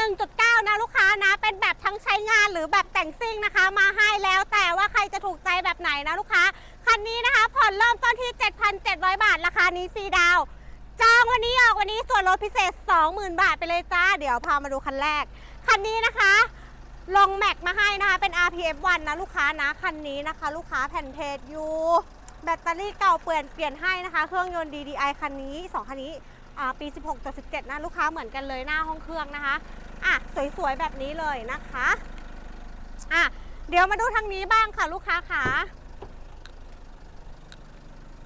1.9 นะลูกค้านะ เป็นแบบทั้งใช้งานหรือแบบแต่งซิ่งนะคะ มาให้แล้วแต่ว่าใครจะถูกใจแบบไหนนะลูกค้า คันนี้นะคะผ่อนเริ่มต้นที่ 7,700 บาท ราคานี้ซีดาวจองวันนี้ออกวันนี้ส่วนลดพิเศษ 20,000 บาทไปเลยจ้า เดี๋ยวพามาดูคันแรก คันนี้นะคะลงแม็กมาให้นะคะ เป็น RPF 1นะลูกค้านะ คันนี้นะคะ ลูกค้าแผ่นเพจอยู่แบตเตอรี่เก่าเปลี่ยนเปลี่ยนให้นะคะ เครื่องยนต์ DDI คันนี้ 2 คันนี้ปี 16ตัว17 นะ ลูกค้าเหมือนกันเลยหน้าห้องเครื่องนะคะ อะสวยๆแบบนี้เลยนะคะอะเดี๋ยวมาดูทางนี้บ้างค่ะลูกค้าค่ะ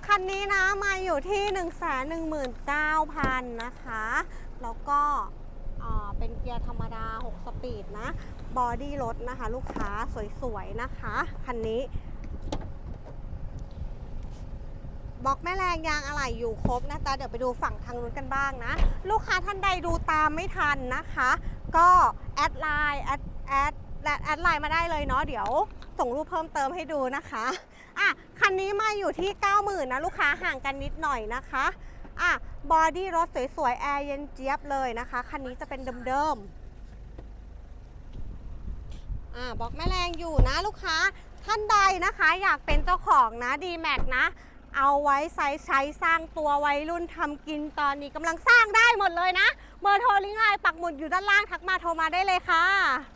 คันนี้นะมาอยู่ที่ 1 1 9 0 0 0 นะคะ แล้วก็เป็นเกียร์ธรรมดา 6 สปีดนะ บอดี้รถนะคะ ลูกค้าสวยๆนะคะ คันนี้ บล็อกแม่แรงยางอะไหล่อยู่ครบนะจ๊ะเดี๋ยวไปดูฝั่งทางนู้นกันบ้างนะ ลูกค้าท่านใดดูตามไม่ทันนะคะ ก็แอดไลน์แอดแอดแอดไลน์มาได้เลยเนาะเดี๋ยวส่งรูปเพิ่มเติมให้ดูนะคะอะคันนี้มาอยู่ที่ 90,000นะลูกค้าห่างกันนิดหน่อยนะคะอะบอดี้รถสวยๆแอร์เย็นเจี๊ยบเลยนะคะคันนี้จะเป็นเดิมๆอะบอกแม่แรงอยู่นะลูกค้าท่านใดนะคะอยากเป็นเจ้าของนะ d m a x นะ เอาไว้ใช้ใช้สร้างตัววัยรุ่นทำกินตอนนี้กำลังสร้างได้หมดเลยนะ เบอร์โทรลิงก์ไลน์ปักหมุดอยู่ด้านล่างทักมาโทรมาได้เลยค่ะ